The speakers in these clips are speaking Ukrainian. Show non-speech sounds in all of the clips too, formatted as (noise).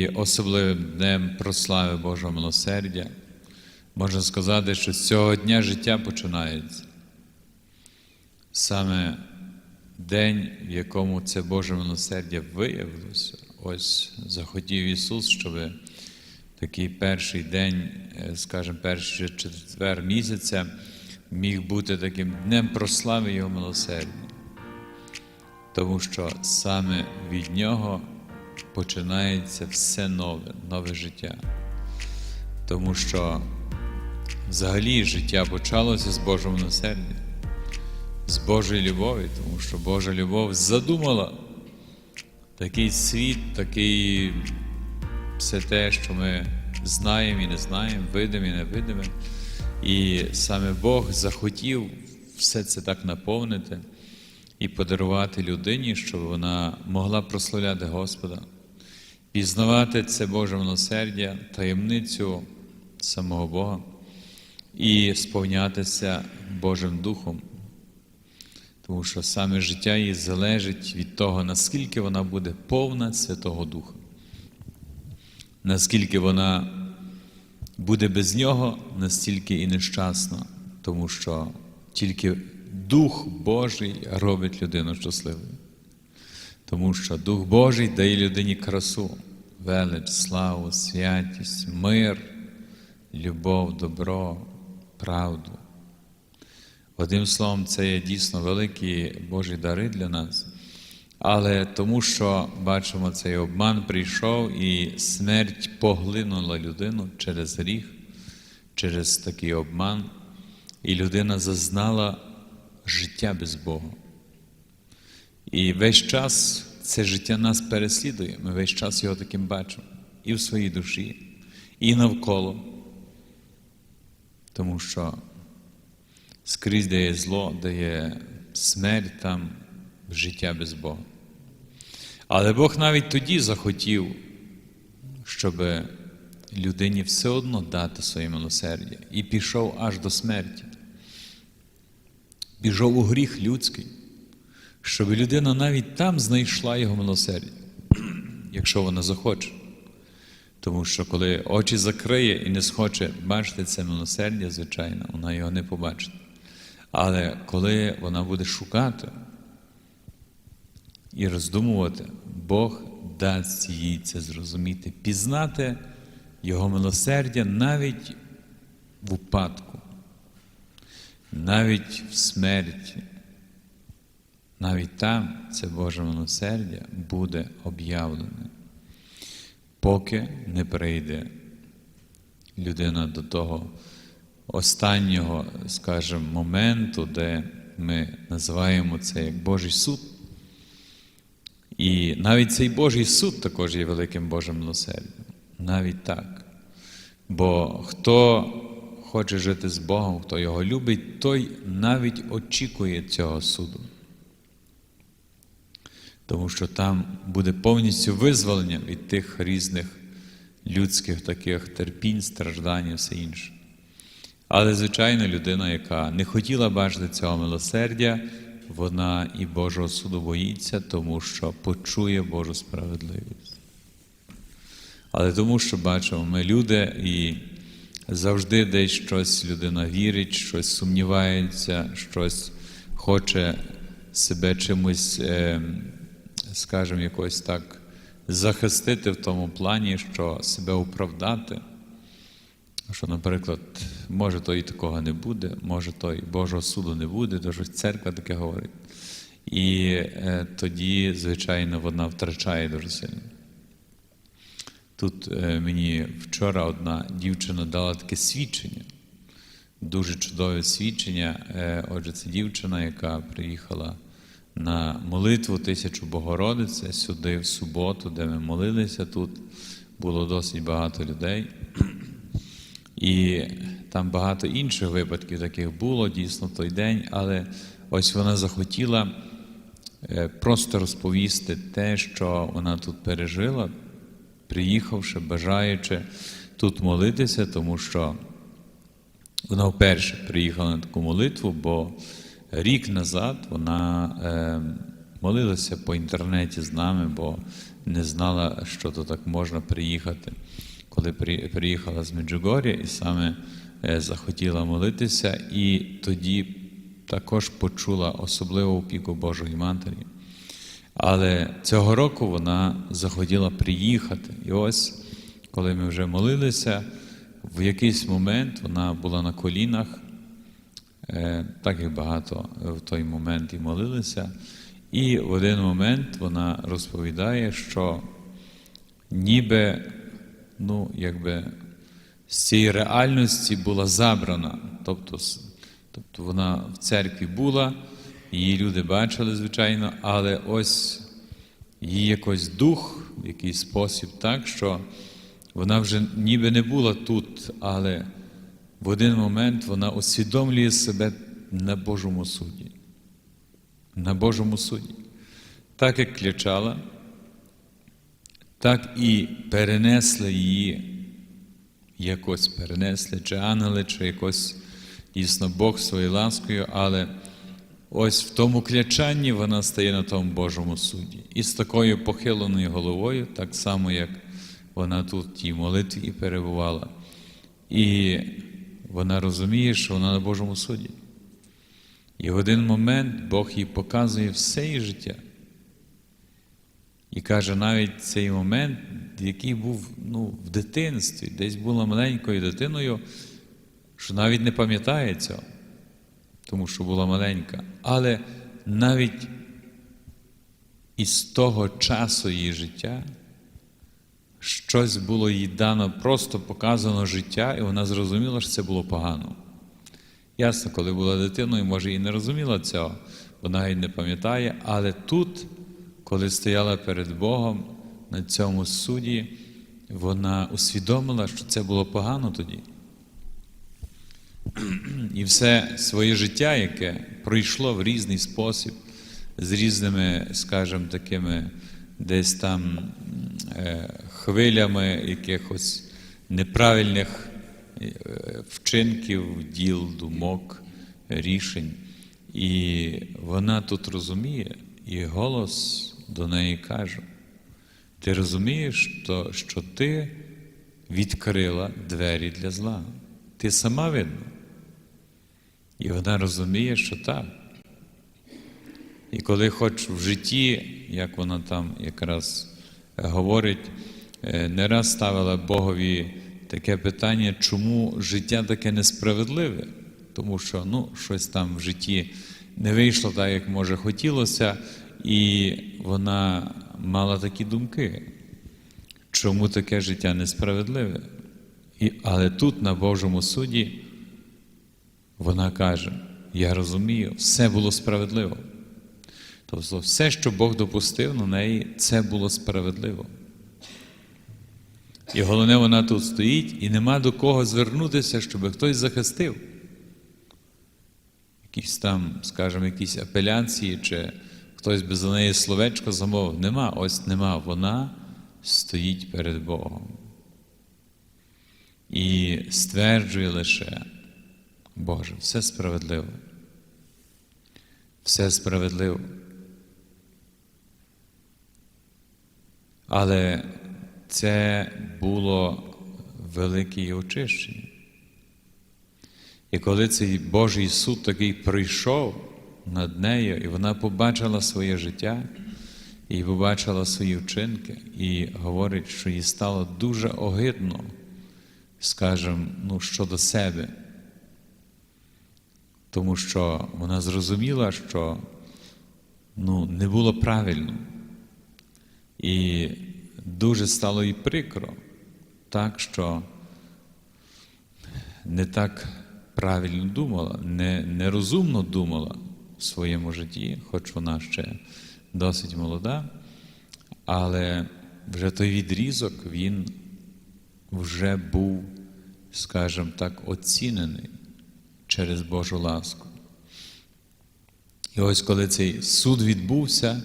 і особливим днем прослави Божого милосердя. Можна сказати, що з цього дня життя починається. Саме день, в якому це Боже милосердя виявилося, ось захотів Ісус, щоб такий перший день, е, скажімо, перший четвер місяця міг бути таким днем прослави Його милосердя. Тому що саме від Нього починається все нове, нове життя. Тому що взагалі життя почалося з Божого милосердя, з Божої любові, тому що Божа любов задумала такий світ, такий все те, що ми знаємо і не знаємо, видимо і невидиме. І саме Бог захотів все це так наповнити і подарувати людині, щоб вона могла прославляти Господа, пізнавати це Боже милосердя, таємницю самого Бога і сповнятися Божим Духом. Тому що саме життя її залежить від того, наскільки вона буде повна Святого Духа, наскільки вона буде без нього, настільки і нещасна, тому що тільки Дух Божий робить людину щасливою. Тому що Дух Божий дає людині красу, велич, славу, святість, мир, любов, добро, правду. Одним словом, це є дійсно великі Божі дари для нас. Але тому, що бачимо, цей обман прийшов і смерть поглинула людину через гріх, через такий обман, і людина зазнала життя без Бога. І весь час це життя нас переслідує. Ми весь час його таким бачимо і в своїй душі, і навколо. Тому що скрізь де є зло, де є смерть, там життя без Бога. Але Бог навіть тоді захотів, щоб людині все одно дати своє милосердя і пішов аж до смерті. Пішов у гріх людський, щоб людина навіть там знайшла його милосердя, (clears throat) якщо вона захоче. Тому що коли очі закриє і не схоче бачити це милосердя, звичайно, вона його не побачить. Але коли вона буде шукати і роздумувати, Бог дасть їй це зрозуміти, пізнати Його милосердя навіть в упадку, навіть в смерті. Навіть там це Боже милосердя буде об'явлене, поки не прийде людина до того останнього, скажімо, моменту, де ми називаємо це як Божий суд. І навіть цей Божий суд також є великим Божим милосердям. Навіть так. Бо хто хоче жити з Богом, хто його любить, той навіть очікує цього суду. Тому що там буде повністю визволення від тих різних людських таких терпінь, страждань і все інше. Але, звичайно, людина, яка не хотіла бачити цього милосердя, вона і Божого суду боїться, тому що почує Божу справедливість. Але тому, що бачимо, ми люди і завжди десь щось людина вірить, щось сумнівається, щось хоче себе чимось, скажімо, якось так захистити в тому плані, що себе оправдати. Що, наприклад, може то і такого не буде, може то і Божого суду не буде, то що церква таке говорить. І е, тоді, звичайно, вона втрачає дуже сильно. Тут е, мені вчора одна дівчина дала таке свідчення, дуже чудове свідчення. Е, отже, це дівчина, яка приїхала на молитву тисячу Богородице сюди в суботу, де ми молилися тут. Було досить багато людей. (clears throat) І там багато інших випадків таких було дійсно той день, але ось вона захотіла просто розповісти те, що вона тут пережила, приїхавши, бажаючи тут молитися, тому що вона вперше приїхала на таку молитву, бо рік назад вона молилася по інтернеті з нами, бо не знала, що то так можна приїхати. Коли при- приїхала з Меджугор'я і саме е, захотіла молитися, і тоді також почула особливу опіку Божої Матері. Але цього року вона захотіла приїхати. І ось, коли ми вже молилися, в якийсь момент вона була на колінах, е, так як багато в той момент і молилися. І в один момент вона розповідає, що ніби, ну, якби з цієї реальності була забрана. Тобто, тобто вона в церкві була, її люди бачили, звичайно, але ось її якось дух в якийсь спосіб, так, що вона вже ніби не була тут, але в один момент вона усвідомлює себе на Божому суді. На Божому суді. Так як клячала, так і перенесли її, якось перенесли, чи ангели, чи якось дійсно Бог своєю ласкою, але ось в тому клячанні вона стає на тому Божому суді. І з такою похиленою головою, так само, як вона тут в тій молитві і перебувала. І вона розуміє, що вона на Божому суді. І в один момент Бог їй показує все її життя. І каже, навіть цей момент, який був ну, в дитинстві, десь була маленькою дитиною, що навіть не пам'ятає цього, тому що була маленька. Але навіть із того часу її життя щось було їй дано, просто показано життя, і вона зрозуміла, що це було погано. Ясно, коли була дитиною, може і не розуміла цього, вона і не пам'ятає, але тут, коли стояла перед Богом на цьому суді, вона усвідомила, що це було погано тоді. (clears throat) І все своє життя, яке пройшло в різний спосіб, з різними, скажімо, такими десь там е, хвилями якихось неправильних е, вчинків, діл, думок, рішень. І вона тут розуміє, і голос до неї каже: ти розумієш, то, що ти відкрила двері для зла. Ти сама видно. І вона розуміє, що так. І коли хоч в житті, як вона там якраз говорить, не раз ставила Богові таке питання, чому життя таке несправедливе, тому що ну, щось там в житті не вийшло так, як може хотілося, і вона мала такі думки, чому таке життя несправедливе. І, але тут, на Божому суді, вона каже: Я розумію, все було справедливо. Тобто, все, що Бог допустив на неї, це було справедливо. І головне, вона тут стоїть, і нема до кого звернутися, щоб хтось захистив. Якісь там, скажімо, якісь апеляції, чи хтось би за неї словечко замовив. Нема, ось нема. Вона стоїть перед Богом. І стверджує лише, Боже, все справедливо. Все справедливо. Але це було велике очищення. І коли цей Божий суд такий прийшов над нею, і вона побачила своє життя, і побачила свої вчинки, і говорить, що їй стало дуже огидно, скажімо, ну, щодо себе. Тому що вона зрозуміла, що ну, не було правильно. І дуже стало їй прикро, так, що не так правильно думала, не, нерозумно думала в своєму житті, хоч вона ще досить молода, але вже той відрізок він вже був, скажімо так, оцінений через Божу ласку. І ось коли цей суд відбувся,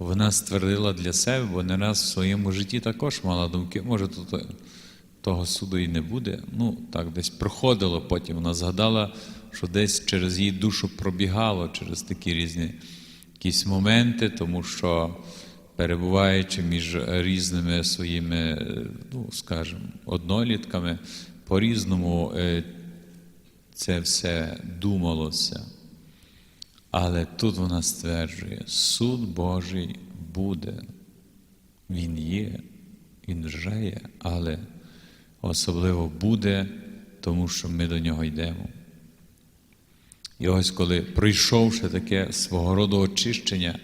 вона ствердила для себе, бо не раз в своєму житті також мала думки, може, тут того суду і не буде. Ну, так десь проходило потім. Вона згадала, що десь через її душу пробігало через такі різні якісь моменти, тому що перебуваючи між різними своїми, е, ну, скажімо, однолітками, по-різному е, це все думалося. Але тут вона стверджує, суд Божий буде. Він є, він вже є, але особливо буде, тому що ми до нього йдемо. І ось коли пройшовши таке свого роду очищення,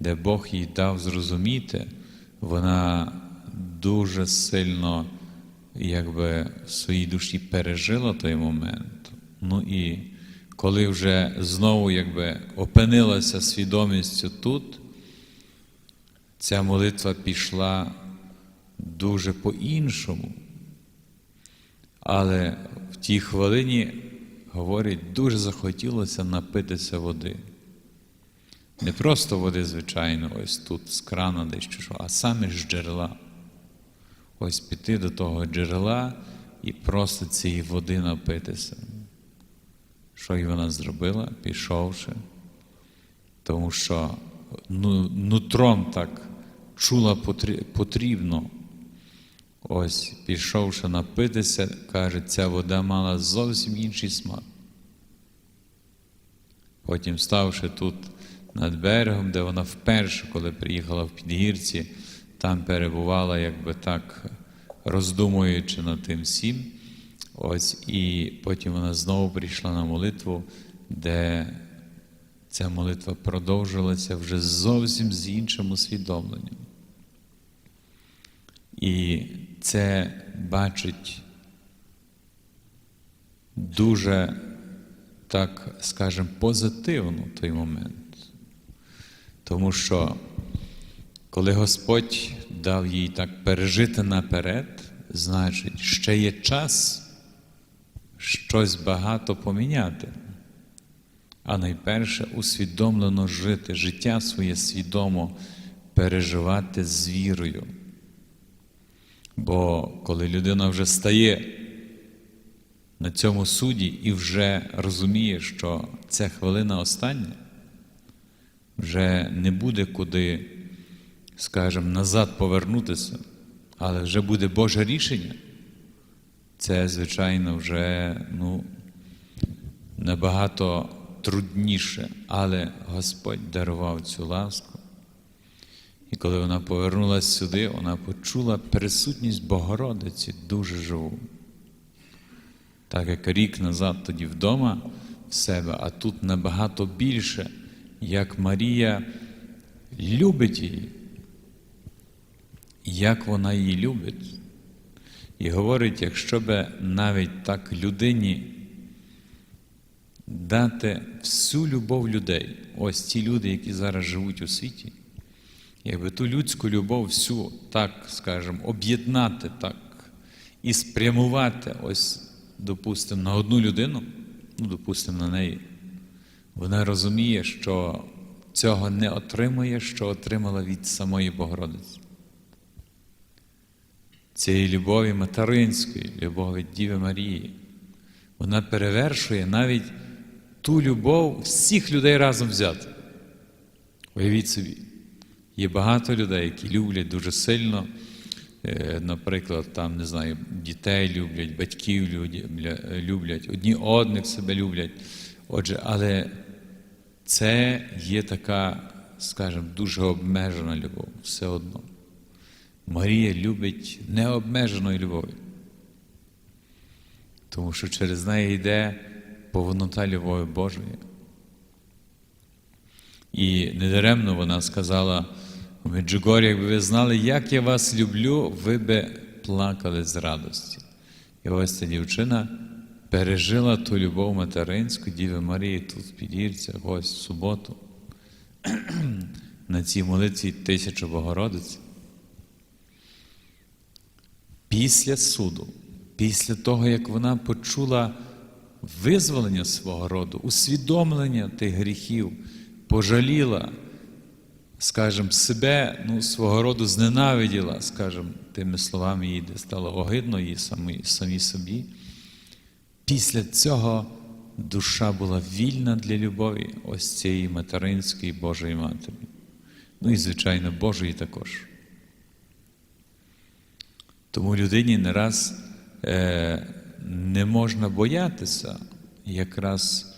де Бог їй дав зрозуміти, вона дуже сильно якби, в своїй душі пережила той момент. Ну і коли вже знову якби, опинилася свідомістю тут, ця молитва пішла дуже по-іншому. Але в тій хвилині, говорить, дуже захотілося напитися води. Не просто води, звичайно, ось тут з крана десь чи що, а саме з джерела. Ось піти до того джерела і просто цієї води напитися. Що й вона зробила, пішовши, тому що ну, нутром так чула потрібно. Ось, пішовши напитися, каже, ця вода мала зовсім інший смак. Потім, ставши тут над берегом, де вона вперше, коли приїхала в Підгірці, там перебувала, якби так, роздумуючи над тим всім. Ось, і потім вона знову прийшла на молитву, де ця молитва продовжилася вже зовсім з іншим усвідомленням. І це бачить дуже, так скажемо, позитивно той момент. Тому що коли Господь дав їй так пережити наперед, значить, ще є час щось багато поміняти. А найперше усвідомлено жити, життя своє свідомо переживати з вірою. Бо коли людина вже стає на цьому суді і вже розуміє, що ця хвилина остання, вже не буде куди, скажімо, назад повернутися, але вже буде Боже рішення, це, звичайно, вже ну, набагато трудніше, але Господь дарував цю ласку. І коли вона повернулася сюди, вона почула присутність Богородиці дуже живу. Так як рік назад тоді вдома в себе, а тут набагато більше, як Марія любить її, як вона її любить. І говорить, якщо би навіть так людині дати всю любов людей, ось ті люди, які зараз живуть у світі, якби ту людську любов всю, так скажемо, об'єднати так і спрямувати, ось, допустимо, на одну людину, ну, допустимо, на неї, вона розуміє, що цього не отримує, що отримала від самої Богородиці. Цієї любові материнської, любові Діви Марії, вона перевершує навіть ту любов всіх людей разом взяти. Уявіть собі. Є багато людей, які люблять дуже сильно, е, наприклад, там, не знаю, дітей люблять, батьків люблять, люблять, одні одних себе люблять. Отже, але це є така, скажімо, дуже обмежена любов, все одно. Марія любить необмеженою любов'ю, тому що через неї йде повнота любові Божої. І недаремно вона сказала у Меджугорі, якби ви знали, як я вас люблю, ви би плакали з радості. І ось ця дівчина пережила ту любов материнську Діви Марії тут в Підірцях, ось в суботу, (clears throat) на цій молитві тисячу Богородиць. Після суду, після того, як вона почула визволення свого роду, усвідомлення тих гріхів, пожаліла, скажімо, себе ну, свого роду зненавиділа, скажімо, тими словами їй де стало огидно їй самі, самі собі. Після цього душа була вільна для любові ось цієї материнської Божої Матері. Ну і, звичайно, Божої також. Тому людині не раз е, не можна боятися якраз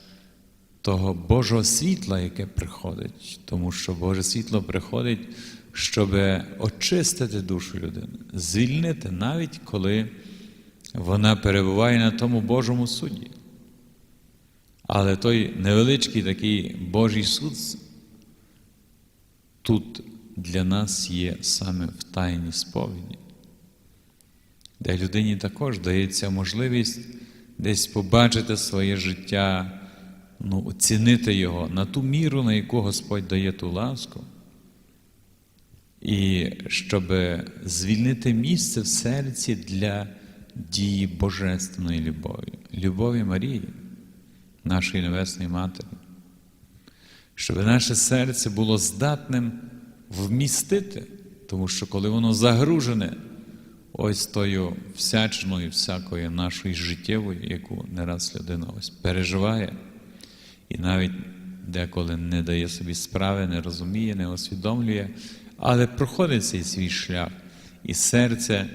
того Божого світла, яке приходить, тому що Боже світло приходить, щоб очистити душу людини, звільнити, навіть коли вона перебуває на тому Божому суді. Але той невеличкий такий Божий суд тут для нас є саме в тайній сповіді, де людині також дається можливість десь побачити своє життя, ну, оцінити його на ту міру, на яку Господь дає ту ласку, і щоб звільнити місце в серці для дії Божественної любові, любові Марії, нашої Небесної Матері, щоб наше серце було здатним вмістити, тому що коли воно загружене ось тою всячиною, всякою нашою життєвою, яку не раз людина ось переживає, і навіть деколи не дає собі справи, не розуміє, не усвідомлює, але проходить цей свій шлях, і серце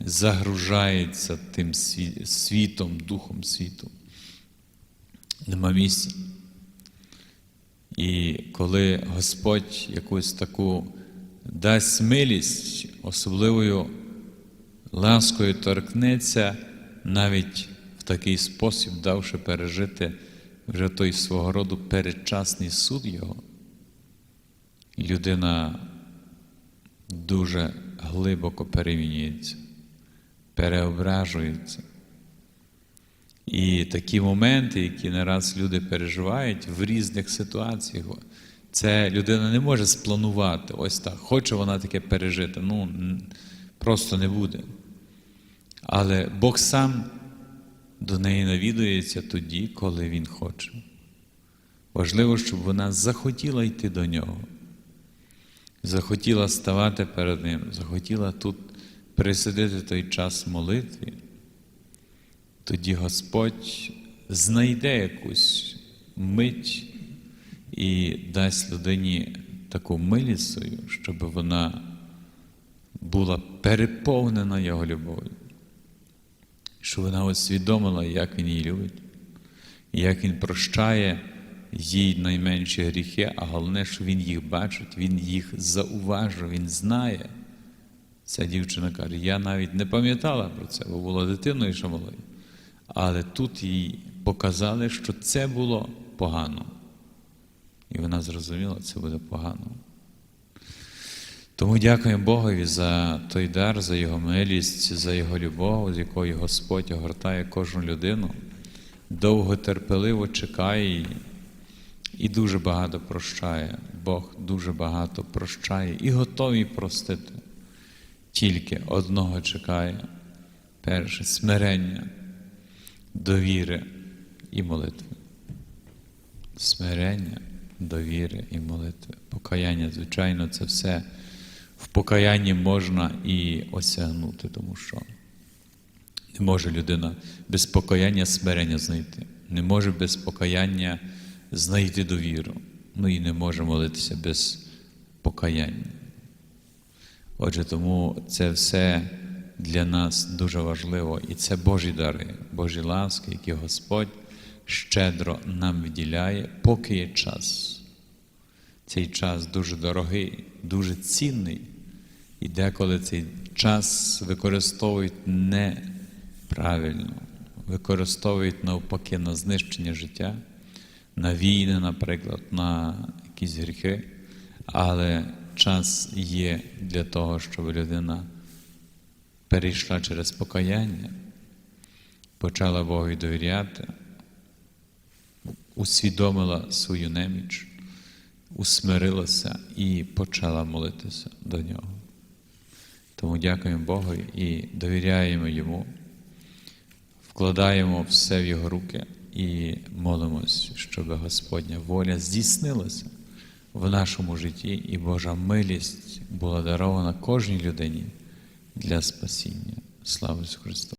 загружається тим світом, духом світу. Нема місця. І коли Господь якусь таку дасть милість, особливою ласкою торкнеться, навіть в такий спосіб, давши пережити вже той свого роду передчасний суд Його, людина дуже глибоко перемінюється, переображується. І такі моменти, які не раз люди переживають в різних ситуаціях, це людина не може спланувати. Ось так. Хоче вона таке пережити. Ну, просто не буде. Але Бог сам до неї навідується тоді, коли Він хоче. Важливо, щоб вона захотіла йти до нього, захотіла ставати перед Ним, захотіла тут присидити той час молитві тоді Господь знайде якусь мить і дасть людині таку милість щоб вона була переповнена Його любов'ю, щоб вона усвідомила, як Він її любить, як Він прощає їй найменші гріхи, а головне, що Він їх бачить, Він їх зауважив, Він знає. Ця дівчина каже, я навіть не пам'ятала про це, бо була дитиною ще малою. Але тут їй показали, що це було погано. І вона зрозуміла, що це буде погано. Тому дякуємо Богові за той дар, за Його милість, за Його любов, з якою Господь огортає кожну людину, довго терпеливо чекає і дуже багато прощає. Бог дуже багато прощає і готовий простити. Тільки одного чекає перше смирення довіри і молитви. Смирення, довіри і молитви. Покаяння, звичайно, це все в покаянні можна і осягнути, тому що не може людина без покаяння смирення знайти, не може без покаяння знайти довіру, ну і не може молитися без покаяння. Отже, тому це все для нас дуже важливо, і це Божі дари, Божі ласки, які Господь щедро нам виділяє, поки є час. Цей час дуже дорогий, дуже цінний, і деколи цей час використовують неправильно, використовують навпаки на знищення життя, на війни, наприклад, на якісь гріхи, але час є для того, щоб людина перейшла через покаяння, почала Богу довіряти, усвідомила свою неміч, усмирилася і почала молитися до нього. Тому дякуємо Богу і довіряємо Йому, вкладаємо все в Його руки і молимось, щоб Господня воля здійснилася в нашому житті, і Божа милість була дарована кожній людині для спасіння. Слава Ісусу Христу!